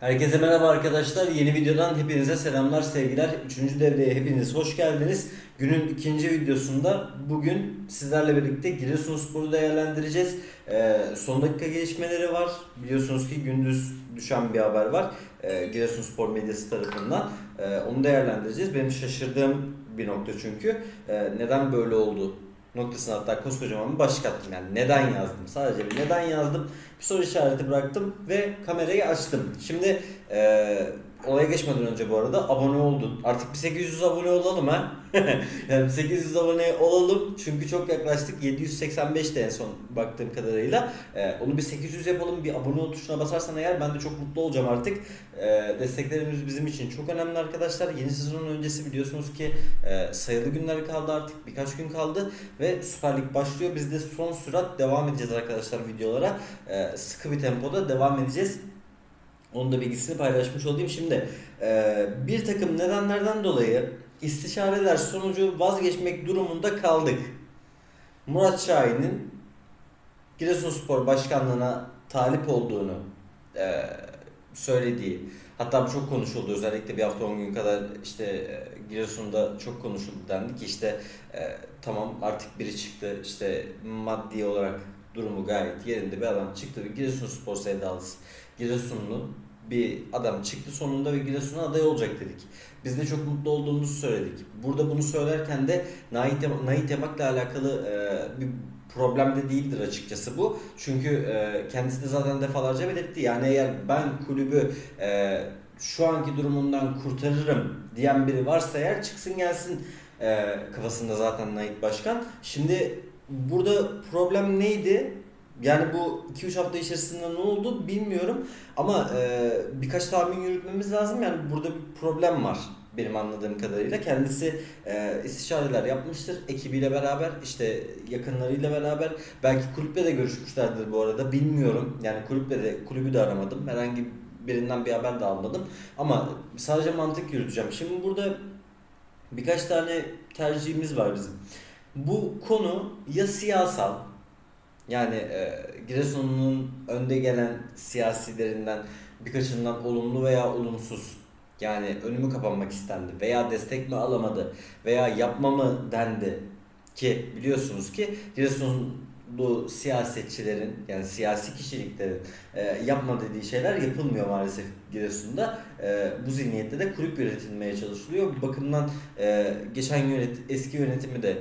Herkese merhaba arkadaşlar. Yeni videodan hepinize selamlar, sevgiler. Üçüncü devreye hepiniz hoş geldiniz. Günün ikinci videosunda bugün sizlerle birlikte Giresunspor'u değerlendireceğiz. Ee, son dakika gelişmeleri var. Biliyorsunuz ki gündüz düşen bir haber var. Ee, Giresunspor medyası tarafından. Ee, onu değerlendireceğiz. Benim şaşırdığım bir nokta çünkü. Ee, neden böyle oldu noktasına hatta koskocaman bir başlık attım. Yani neden yazdım? Sadece bir neden yazdım. Bir soru işareti bıraktım ve kamerayı açtım. Şimdi eee olaya geçmeden önce bu arada abone oldun. Artık bir 800 abone olalım ha. yani 800 abone olalım çünkü çok yaklaştık. 785 de en son baktığım kadarıyla. Eee, onu bir 800 yapalım. Bir abone ol tuşuna basarsan eğer ben de çok mutlu olacağım artık. Eee, destekleriniz bizim için çok önemli arkadaşlar. Yeni sezonun öncesi biliyorsunuz ki eee, sayılı günler kaldı artık. Birkaç gün kaldı ve Süper Lig başlıyor. Biz de son sürat devam edeceğiz arkadaşlar videolara. Ee, sıkı bir tempoda devam edeceğiz. Onun da bilgisini paylaşmış olayım. Şimdi e, bir takım nedenlerden dolayı istişareler sonucu vazgeçmek durumunda kaldık. Murat Şahin'in Giresunspor Başkanlığı'na talip olduğunu e, söylediği hatta bu çok konuşuldu özellikle bir hafta 10 gün kadar işte e, Giresun'da çok konuşuldu dendi ki işte e, tamam artık biri çıktı işte maddi olarak durumu gayet yerinde bir adam çıktı Giresunspor sevdalısı Giresunlu bir adam çıktı sonunda ve Giresun'a aday olacak dedik. Biz de çok mutlu olduğumuzu söyledik. Burada bunu söylerken de Nait, Nait Emak'la alakalı e, bir problem de değildir açıkçası bu. Çünkü e, kendisi de zaten defalarca belirtti. Yani eğer ben kulübü e, şu anki durumundan kurtarırım diyen biri varsa eğer çıksın gelsin e, kafasında zaten Nait Başkan. Şimdi burada problem neydi? Yani bu 2-3 hafta içerisinde ne oldu bilmiyorum ama e, birkaç tahmin yürütmemiz lazım. Yani burada bir problem var benim anladığım kadarıyla. Kendisi e, istişareler yapmıştır ekibiyle beraber işte yakınlarıyla beraber belki kulüple de görüşmüşlerdir bu arada bilmiyorum. Yani kulüple de kulübü de aramadım. Herhangi birinden bir haber de almadım. Ama sadece mantık yürüteceğim. Şimdi burada birkaç tane tercihimiz var bizim. Bu konu ya siyasal yani e, Giresun'un önde gelen siyasilerinden birkaçından olumlu veya olumsuz yani önümü kapanmak istendi veya destek mi alamadı veya yapma mı dendi ki biliyorsunuz ki Giresunlu siyasetçilerin yani siyasi kişiliklerin e, yapma dediği şeyler yapılmıyor maalesef Giresun'da. E, bu zihniyette de kulüp yönetilmeye çalışılıyor. Bu bakımdan e, geçen yönet eski yönetimi de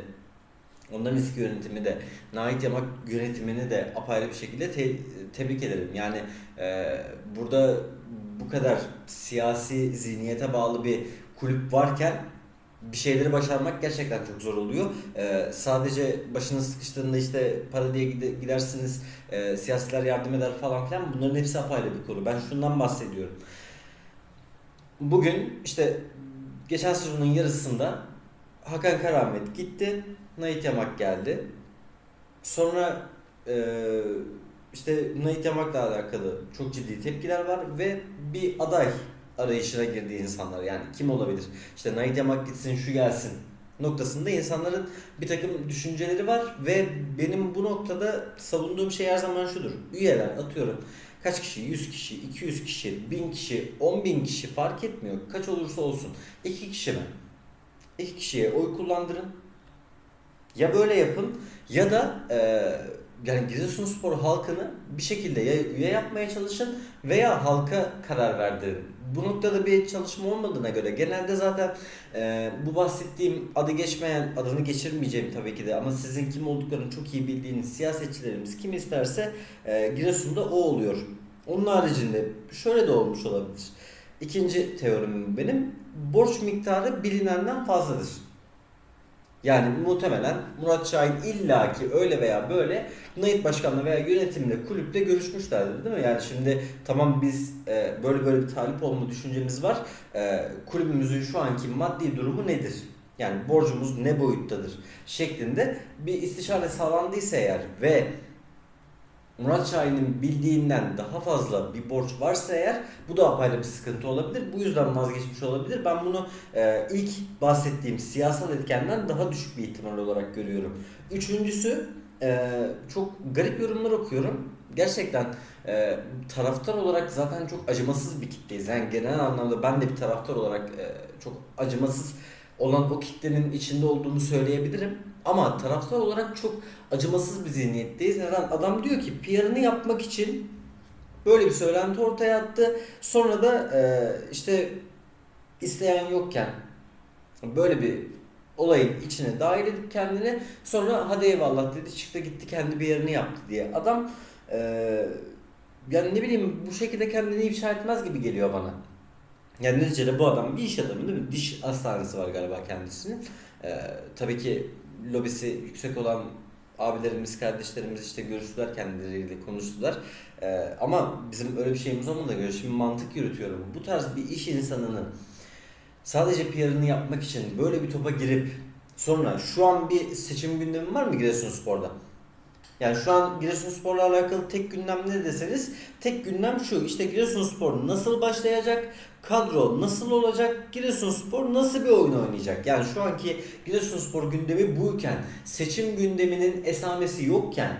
Onların eski yönetimi de, Nait Yamak yönetimini de apayrı bir şekilde te- tebrik ederim. Yani e, burada bu kadar siyasi zihniyete bağlı bir kulüp varken bir şeyleri başarmak gerçekten çok zor oluyor. E, sadece başınız sıkıştığında işte para diye gide- gidersiniz, e, siyasiler yardım eder falan filan bunların hepsi apayrı bir konu. Ben şundan bahsediyorum. Bugün işte geçen sezonun yarısında Hakan Karamet gitti. Nait Yamak geldi. Sonra eee, işte Nait Yamak'la alakalı çok ciddi tepkiler var ve bir aday arayışına girdi insanlar. Yani kim olabilir? İşte Nait Yamak gitsin şu gelsin noktasında insanların bir takım düşünceleri var ve benim bu noktada savunduğum şey her zaman şudur. Üyeler atıyorum kaç kişi? 100 kişi, 200 kişi, 1000 kişi, 10 bin kişi fark etmiyor. Kaç olursa olsun. 2 kişi mi? İki kişiye oy kullandırın. Ya böyle yapın ya da e, yani Giresunspor halkını bir şekilde ya üye yapmaya çalışın veya halka karar verdirin. Bu noktada bir çalışma olmadığına göre genelde zaten e, bu bahsettiğim adı geçmeyen, adını geçirmeyeceğim tabii ki de ama sizin kim olduklarını çok iyi bildiğiniz siyasetçilerimiz kim isterse e, Giresun'da o oluyor. Onun haricinde şöyle de olmuş olabilir. İkinci teorim benim borç miktarı bilinenden fazladır. Yani muhtemelen Murat Şahin illaki öyle veya böyle Nait Başkan'la veya yönetimle kulüple görüşmüşlerdir değil mi? Yani şimdi tamam biz e, böyle böyle bir talip olma düşüncemiz var. E, kulübümüzün şu anki maddi durumu nedir? Yani borcumuz ne boyuttadır şeklinde bir istişare sağlandıysa eğer ve Murat Şahin'in bildiğinden daha fazla bir borç varsa eğer bu da apayrı bir sıkıntı olabilir. Bu yüzden vazgeçmiş olabilir. Ben bunu e, ilk bahsettiğim siyasal etkenden daha düşük bir ihtimal olarak görüyorum. Üçüncüsü e, çok garip yorumlar okuyorum. Gerçekten e, taraftar olarak zaten çok acımasız bir kitleyiz. Yani genel anlamda ben de bir taraftar olarak e, çok acımasız olan o kitlenin içinde olduğumu söyleyebilirim. Ama taraftar olarak çok acımasız bir zihniyetteyiz. Neden? Adam diyor ki PR'ını yapmak için böyle bir söylenti ortaya attı. Sonra da e, işte isteyen yokken böyle bir olayın içine dahil edip kendini sonra hadi eyvallah dedi çıktı gitti kendi bir yerini yaptı diye. Adam e, yani ne bileyim bu şekilde kendini ifşa etmez gibi geliyor bana. Yani neticede bu adam bir iş adamı değil mi? Diş hastanesi var galiba kendisinin. E, tabii ki lobisi yüksek olan abilerimiz, kardeşlerimiz işte görüştüler kendileriyle konuştular. E, ama bizim öyle bir şeyimiz olmadı göre şimdi mantık yürütüyorum. Bu tarz bir iş insanının sadece PR'ını yapmak için böyle bir topa girip sonra şu an bir seçim gündemi var mı Giresunspor'da? Yani şu an Giresunspor'la alakalı tek gündem ne deseniz tek gündem şu işte Giresunspor nasıl başlayacak, kadro nasıl olacak, Giresunspor nasıl bir oyun oynayacak? Yani şu anki Giresunspor gündemi buyken, seçim gündeminin esamesi yokken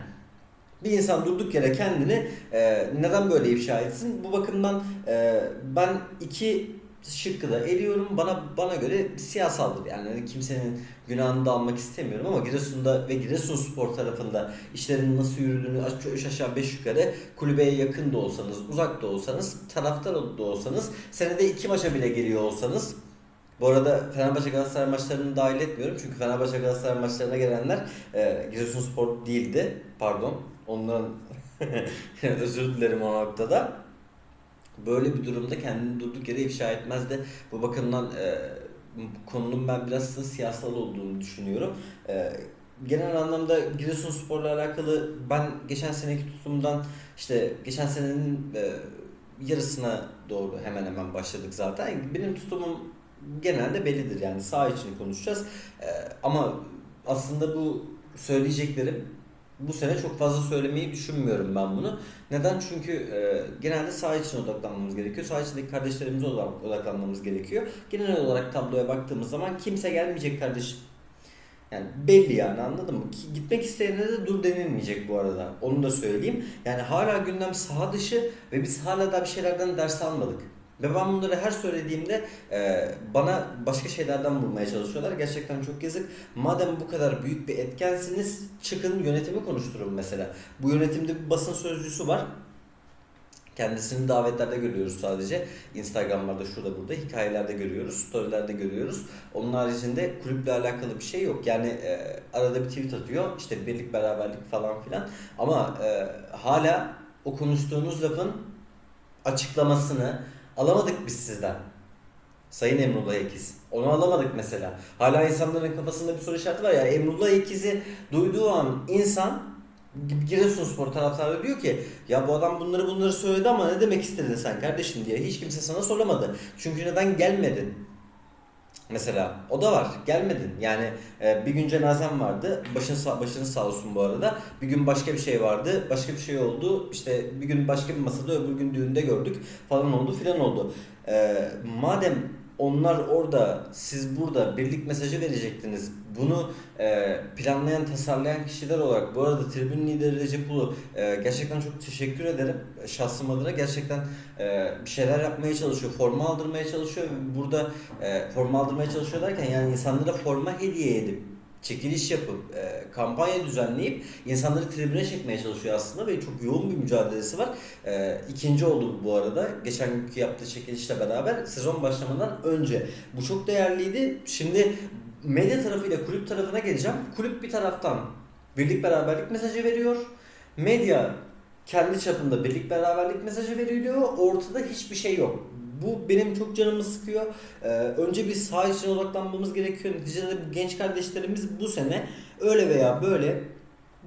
bir insan durduk yere kendini e, neden böyle ifşa etsin? Bu bakımdan e, ben iki şıkkı da eliyorum. Bana bana göre siyasaldır. Yani hani kimsenin günahını da almak istemiyorum ama Giresun'da ve Giresunspor tarafında işlerin nasıl yürüdüğünü aç- üç aşağı beş yukarı kulübeye yakın da olsanız, uzak da olsanız, taraftar da olsanız, senede iki maça bile geliyor olsanız bu arada Fenerbahçe Galatasaray maçlarını dahil etmiyorum. Çünkü Fenerbahçe Galatasaray maçlarına gelenler e, Giresunspor değildi. Pardon. Onların özür dilerim o noktada. Böyle bir durumda kendini durduk yere ifşa etmez de bu bakımdan e, konunun ben biraz da siyasal olduğunu düşünüyorum. E, genel anlamda Giresunspor'la alakalı ben geçen seneki tutumdan işte geçen senenin e, yarısına doğru hemen hemen başladık zaten. Benim tutumum genelde bellidir yani sağ için konuşacağız. E, ama aslında bu söyleyeceklerim bu sene çok fazla söylemeyi düşünmüyorum ben bunu. Neden? Çünkü e, genelde saha için odaklanmamız gerekiyor. Saha içindeki kardeşlerimize odak- odaklanmamız gerekiyor. Genel olarak tabloya baktığımız zaman kimse gelmeyecek kardeşim. Yani belli yani anladın mı? Gitmek isteyene de dur denilmeyecek bu arada. Onu da söyleyeyim. Yani hala gündem saha dışı ve biz hala da bir şeylerden ders almadık. Ve ben bunları her söylediğimde e, bana başka şeylerden vurmaya çalışıyorlar. Gerçekten çok yazık. Madem bu kadar büyük bir etkensiniz çıkın yönetimi konuşturun mesela. Bu yönetimde bir basın sözcüsü var. Kendisini davetlerde görüyoruz sadece. Instagram'larda şurada burada hikayelerde görüyoruz, storylerde görüyoruz. Onun haricinde kulüple alakalı bir şey yok. Yani e, arada bir tweet atıyor. işte birlik beraberlik falan filan. Ama e, hala o konuştuğunuz lafın açıklamasını alamadık biz sizden. Sayın Emrullah Ekiz. Onu alamadık mesela. Hala insanların kafasında bir soru işareti var ya. Emrullah Ekiz'i duyduğu an insan Giresunspor taraftarı diyor ki ya bu adam bunları bunları söyledi ama ne demek istedin sen kardeşim diye hiç kimse sana soramadı. Çünkü neden gelmedin? Mesela o da var. Gelmedin. Yani e, bir gün cenazem vardı. Başın sağ, başınız sağ olsun bu arada. Bir gün başka bir şey vardı. Başka bir şey oldu. İşte bir gün başka bir masada öbür gün düğünde gördük falan oldu filan oldu. E, madem onlar orada, siz burada birlik mesajı verecektiniz. Bunu e, planlayan, tasarlayan kişiler olarak bu arada tribün lideri Recep Ulu e, gerçekten çok teşekkür ederim. Şahsım adına gerçekten e, bir şeyler yapmaya çalışıyor. Forma aldırmaya çalışıyor. Burada e, forma aldırmaya çalışıyor derken yani insanlara forma hediye edip çekiliş yapıp e, kampanya düzenleyip insanları tribüne çekmeye çalışıyor aslında ve çok yoğun bir mücadelesi var. E, ikinci oldu bu arada. Geçen günkü yaptığı çekilişle beraber sezon başlamadan önce. Bu çok değerliydi. Şimdi medya tarafıyla kulüp tarafına geleceğim. Kulüp bir taraftan birlik beraberlik mesajı veriyor. Medya kendi çapında birlik beraberlik mesajı veriliyor. Ortada hiçbir şey yok. Bu benim çok canımı sıkıyor. Ee, önce bir saha için odaklanmamız gerekiyor. Neticede genç kardeşlerimiz bu sene öyle veya böyle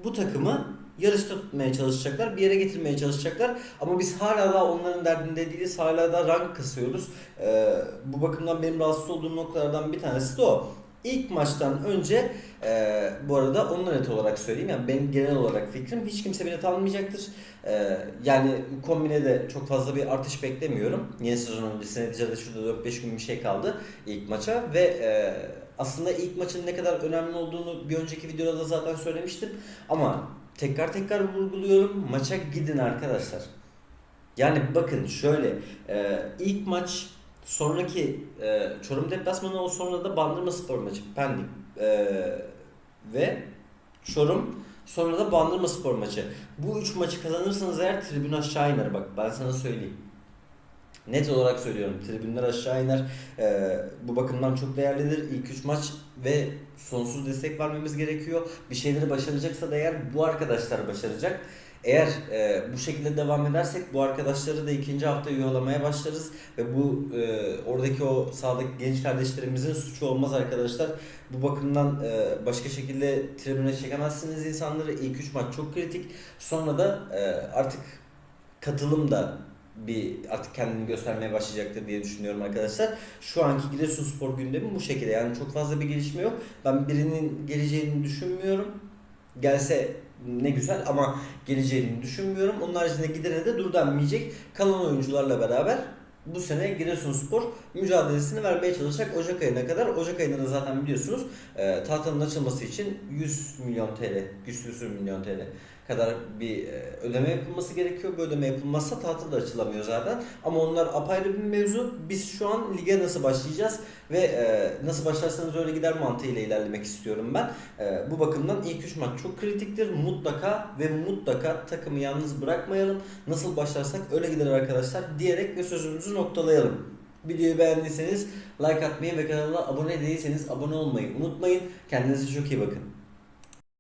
bu takımı yarışta tutmaya çalışacaklar, bir yere getirmeye çalışacaklar. Ama biz hala da onların derdinde değiliz, hala da rank kasıyoruz. Ee, bu bakımdan benim rahatsız olduğum noktalardan bir tanesi de o. İlk maçtan önce e, bu arada onu net olarak söyleyeyim. Yani benim genel olarak fikrim hiç kimse bilet almayacaktır. E, yani kombine de çok fazla bir artış beklemiyorum. Yeni sezon öncesi neticede şurada 4-5 gün bir şey kaldı ilk maça ve e, aslında ilk maçın ne kadar önemli olduğunu bir önceki videoda da zaten söylemiştim. Ama tekrar tekrar vurguluyorum. Maça gidin arkadaşlar. Yani bakın şöyle e, ilk maç sonraki e, Çorum deplasmanı o sonra da Bandırma Spor maçı Pendik e, ve Çorum sonra da Bandırma Spor maçı. Bu üç maçı kazanırsanız eğer tribün aşağı iner bak ben sana söyleyeyim. Net olarak söylüyorum tribünler aşağı iner. E, bu bakımdan çok değerlidir. İlk üç maç ve sonsuz destek vermemiz gerekiyor. Bir şeyleri başaracaksa da eğer bu arkadaşlar başaracak. Eğer e, bu şekilde devam edersek bu arkadaşları da ikinci hafta yuvalamaya başlarız ve bu e, oradaki o sağdaki genç kardeşlerimizin suçu olmaz arkadaşlar. Bu bakımdan e, başka şekilde tribüne çekemezsiniz insanları. İlk üç maç çok kritik. Sonra da e, artık katılım da bir artık kendini göstermeye başlayacaktır diye düşünüyorum arkadaşlar. Şu anki Giresunspor gündemi bu şekilde. Yani çok fazla bir gelişme yok. Ben birinin geleceğini düşünmüyorum. Gelse ne güzel ama geleceğini düşünmüyorum. Onun haricinde gidene de dur denmeyecek. Kalan oyuncularla beraber bu sene Giresunspor mücadelesini vermeye çalışacak Ocak ayına kadar. Ocak ayında da zaten biliyorsunuz e, tahtanın açılması için 100 milyon TL, 100 küsür milyon TL kadar bir e, ödeme yapılması gerekiyor. Bu ödeme yapılmazsa tahta da açılamıyor zaten. Ama onlar apayrı bir mevzu. Biz şu an lige nasıl başlayacağız ve e, nasıl başlarsanız öyle gider mantığıyla ilerlemek istiyorum ben. E, bu bakımdan ilk 3 maç çok kritiktir. Mutlaka ve mutlaka takımı yalnız bırakmayalım. Nasıl başlarsak öyle gider arkadaşlar diyerek ve sözümüzü noktalayalım. Videoyu beğendiyseniz like atmayı ve kanala abone değilseniz abone olmayı unutmayın. Kendinize çok iyi bakın.